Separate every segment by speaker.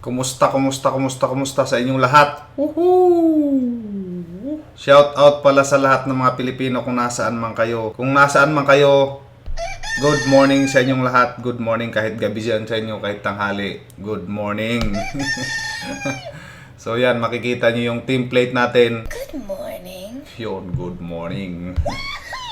Speaker 1: Kumusta, kumusta, kumusta, kumusta sa inyong lahat? Woohoo! Shout out pala sa lahat ng mga Pilipino kung nasaan man kayo. Kung nasaan man kayo, good morning sa inyong lahat. Good morning kahit gabi dyan sa inyo, kahit tanghali. Good morning. so yan, makikita nyo yung template natin.
Speaker 2: Good morning.
Speaker 1: Yun, good morning.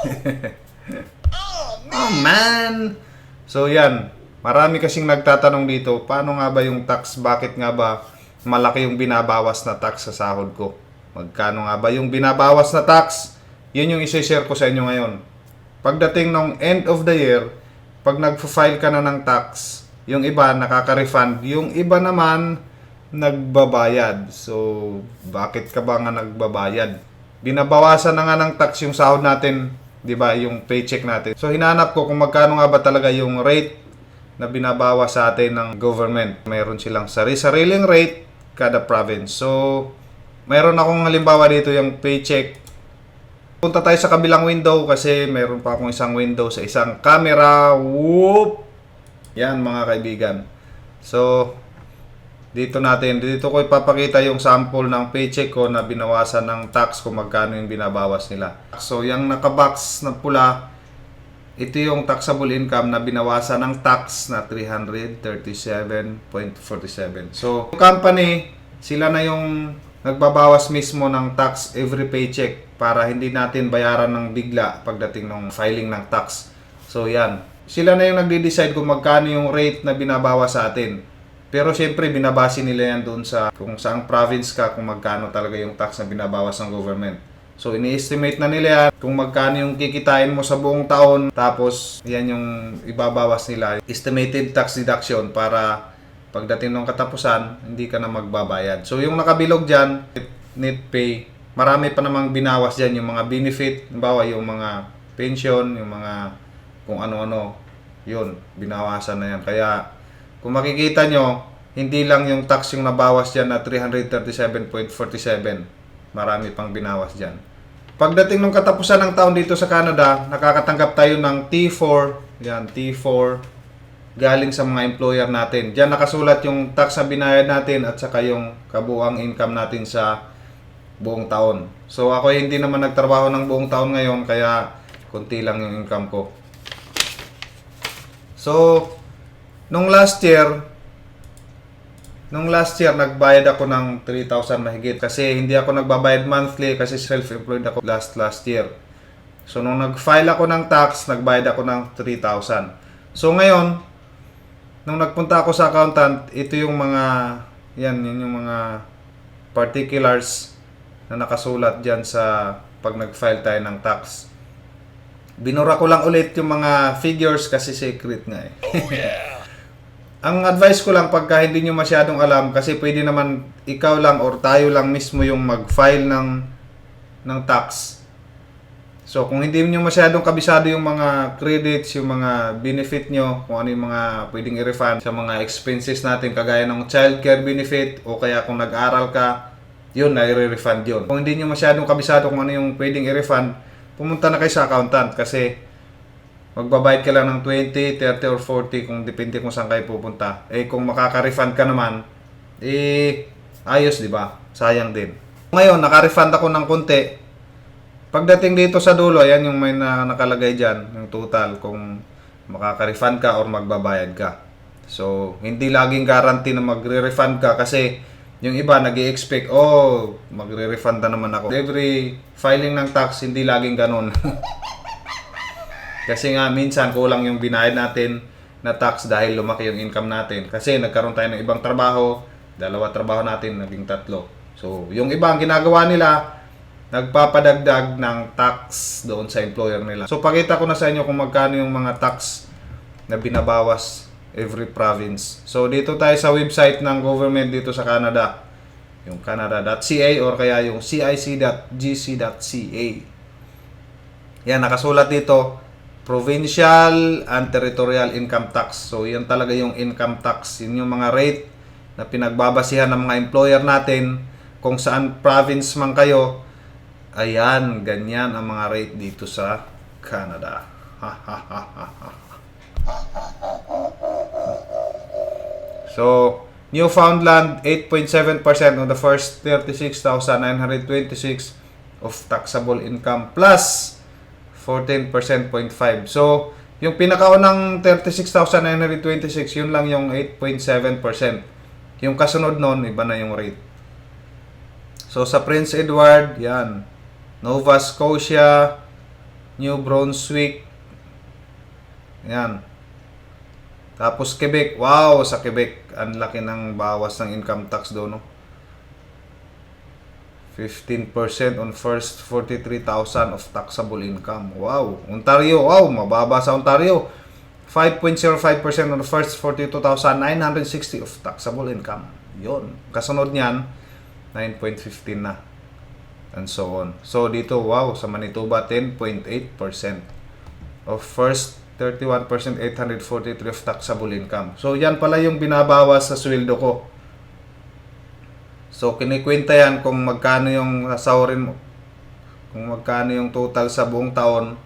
Speaker 1: oh man! So yan, marami kasing nagtatanong dito, paano nga ba yung tax? Bakit nga ba malaki yung binabawas na tax sa sahod ko? Magkano nga ba yung binabawas na tax? Yun yung isi-share ko sa inyo ngayon. Pagdating ng end of the year, pag nag-file ka na ng tax, yung iba nakaka-refund, yung iba naman nagbabayad. So, bakit ka ba nga nagbabayad? Binabawasan na nga ng tax yung sahod natin, 'di ba, yung paycheck natin. So, hinanap ko kung magkano nga ba talaga yung rate na binabawas sa atin ng government. Mayroon silang sari-sariling rate kada province. So, mayroon akong halimbawa dito yung paycheck Punta tayo sa kabilang window kasi meron pa akong isang window sa isang camera. Whoop! Yan mga kaibigan. So, dito natin, dito ko ipapakita yung sample ng paycheck ko na binawasan ng tax kung magkano yung binabawas nila. So, yung nakabox na pula, ito yung taxable income na binawasan ng tax na 337.47. So, yung company, sila na yung nagbabawas mismo ng tax every paycheck para hindi natin bayaran ng bigla pagdating ng filing ng tax. So, yan. Sila na yung nagde-decide kung magkano yung rate na binabawas sa atin. Pero syempre, binabase nila yan doon sa kung saang province ka, kung magkano talaga yung tax na binabawas ng government. So, ini-estimate na nila yan kung magkano yung kikitain mo sa buong taon. Tapos, yan yung ibabawas nila. Estimated tax deduction para pagdating ng katapusan, hindi ka na magbabayad. So, yung nakabilog dyan, net pay, marami pa namang binawas dyan. Yung mga benefit, bawa yung mga pension, yung mga kung ano-ano, yun, binawasan na yan. Kaya, kung makikita nyo, hindi lang yung tax yung nabawas dyan na 337.47. Marami pang binawas dyan. Pagdating ng katapusan ng taon dito sa Canada, nakakatanggap tayo ng T4. Yan, T4 galing sa mga employer natin. Diyan nakasulat yung tax na binayad natin at saka yung kabuang income natin sa buong taon. So ako hindi naman nagtrabaho ng buong taon ngayon kaya konti lang yung income ko. So, nung last year, nung last year, nagbayad ako ng 3,000 mahigit. Kasi hindi ako nagbabayad monthly kasi self-employed ako last last year. So, nung nag-file ako ng tax, nagbayad ako ng 3,000. So, ngayon, nung nagpunta ako sa accountant, ito yung mga, yan, yun yung mga particulars na nakasulat dyan sa pag nag-file tayo ng tax. Binura ko lang ulit yung mga figures kasi secret nga eh. Ang advice ko lang pagka hindi nyo masyadong alam kasi pwede naman ikaw lang or tayo lang mismo yung mag-file ng ng tax. So kung hindi nyo masyadong kabisado yung mga credits, yung mga benefit nyo, kung ano yung mga pwedeng i-refund sa mga expenses natin kagaya ng childcare benefit o kaya kung nag-aral ka, yun na i-refund yun. Kung hindi nyo masyadong kabisado kung ano yung pwedeng i-refund, pumunta na kayo sa accountant kasi magbabayad ka lang ng 20, 30 or 40 kung depende kung saan kayo pupunta. Eh kung makaka-refund ka naman, eh ayos 'di ba? Sayang din. Ngayon, naka-refund ako ng konti. Pagdating dito sa dulo, ayan yung may na, nakalagay diyan, yung total kung makaka-refund ka or magbabayad ka. So, hindi laging guarantee na magre-refund ka kasi yung iba nag expect oh, magre-refund na naman ako. Every filing ng tax, hindi laging ganun. Kasi nga minsan kulang yung binayad natin na tax dahil lumaki yung income natin. Kasi nagkaroon tayo ng ibang trabaho, dalawa trabaho natin, naging tatlo. So, yung iba ang ginagawa nila, nagpapadagdag ng tax doon sa employer nila. So, pakita ko na sa inyo kung magkano yung mga tax na binabawas every province. So, dito tayo sa website ng government dito sa Canada. Yung canada.ca or kaya yung cic.gc.ca. Yan, nakasulat dito, provincial and territorial income tax. So, yan talaga yung income tax. Yun yung mga rate na pinagbabasihan ng mga employer natin kung saan province man kayo. Ayan, ganyan ang mga rate dito sa Canada. so, Newfoundland 8.7% on the first 36,926 of taxable income plus 14%.5. So, yung pinakaunang 36,926, yun lang yung 8.7%. Yung kasunod nun, iba na yung rate. So, sa Prince Edward, yan. Nova Scotia, New Brunswick, yan. Tapos Quebec, wow, sa Quebec, ang laki ng bawas ng income tax doon, no? 15% on first 43,000 of taxable income. Wow. Ontario, wow, mababa sa Ontario. 5.05% on first 42,960 of taxable income. Yon. Kasunod niyan, 9.15 na. And so on. So dito, wow, sa Manitoba, 10.8% of first 31% 843 of taxable income. So yan pala yung binabawas sa sweldo ko. So kinikwenta yan kung magkano yung sasahurin mo. Kung magkano yung total sa buong taon.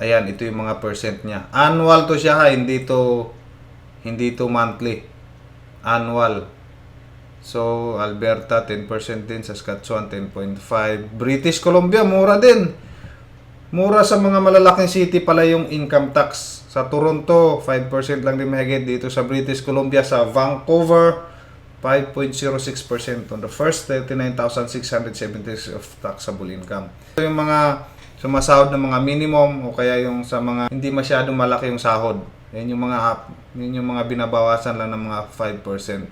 Speaker 1: Ayan, ito yung mga percent niya. Annual to siya ha, hindi to hindi to monthly. Annual. So, Alberta 10% din, Saskatchewan 10.5, British Columbia mura din. Mura sa mga malalaking city pala yung income tax. Sa Toronto, 5% lang din mahigit. Dito sa British Columbia, sa Vancouver, 5.06% on the first 39,676 of taxable income. So, yung mga sumasahod ng mga minimum o kaya yung sa mga hindi masyadong malaki yung sahod. Yan yung mga yun yung mga binabawasan lang ng mga 5%.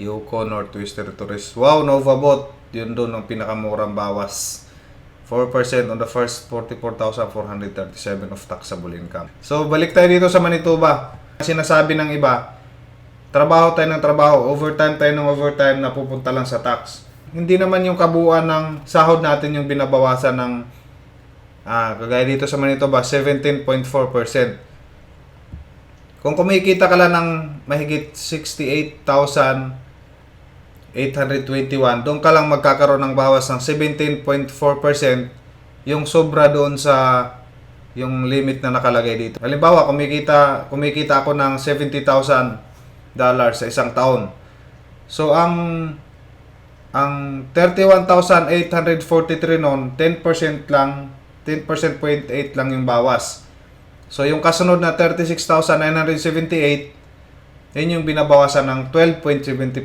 Speaker 1: Yukon Northwest Territories. Wow, Novabot. Yun doon ang pinakamurang bawas. 4% on the first 44,437 of taxable income. So, balik tayo dito sa Manitoba. Sinasabi ng iba, trabaho tayo ng trabaho, overtime tayo ng overtime na pupunta lang sa tax. Hindi naman yung kabuuan ng sahod natin yung binabawasan ng ah, kagaya dito sa Manitoba, 17.4%. Kung kumikita ka lang ng mahigit 68,821, doon ka lang magkakaroon ng bawas ng 17.4% yung sobra doon sa yung limit na nakalagay dito. Halimbawa, kumikita kumikita ako ng 70,000 dollars sa isang taon. So ang ang 31,843 noon, 10% lang, 10.8 lang yung bawas. So yung kasunod na 36,978, yun yung binabawasan ng 12.75.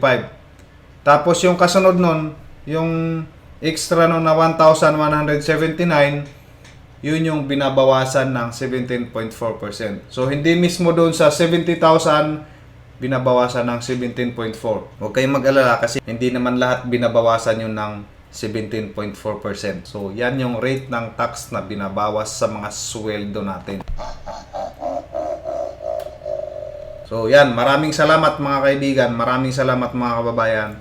Speaker 1: Tapos yung kasunod nun, yung extra nun na 1,179, yun yung binabawasan ng 17.4%. So hindi mismo doon sa 70,000 binabawasan ng 17.4. Huwag kayong mag-alala kasi hindi naman lahat binabawasan yun ng 17.4%. So yan yung rate ng tax na binabawas sa mga sweldo natin. So yan, maraming salamat mga kaibigan, maraming salamat mga kababayan.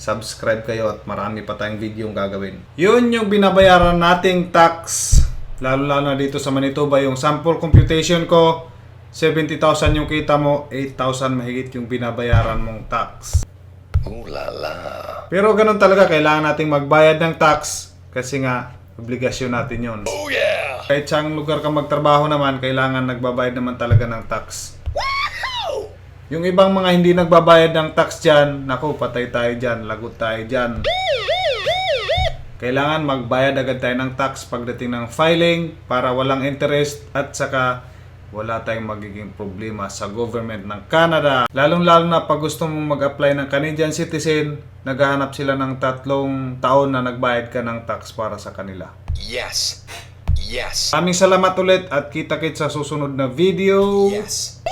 Speaker 1: Subscribe kayo at marami pa tayong video yung gagawin. Yun yung binabayaran nating tax. Lalo-lalo na dito sa Manitoba, yung sample computation ko, 70,000 yung kita mo, 8,000 mahigit yung binabayaran mong tax.
Speaker 2: Ooh la la.
Speaker 1: Pero ganun talaga, kailangan nating magbayad ng tax kasi nga, obligasyon natin yon.
Speaker 2: Oh yeah!
Speaker 1: Kahit saan lugar ka magtrabaho naman, kailangan nagbabayad naman talaga ng tax. Yung ibang mga hindi nagbabayad ng tax dyan, naku, patay tayo dyan, lagot tayo dyan. Kailangan magbayad agad tayo ng tax pagdating ng filing para walang interest at saka wala tayong magiging problema sa government ng Canada. Lalong-lalo na pag gusto mong mag-apply ng Canadian citizen, naghahanap sila ng tatlong taon na nagbayad ka ng tax para sa kanila.
Speaker 2: Yes. Yes.
Speaker 1: Maraming salamat ulit at kita-kits sa susunod na video.
Speaker 2: Yes.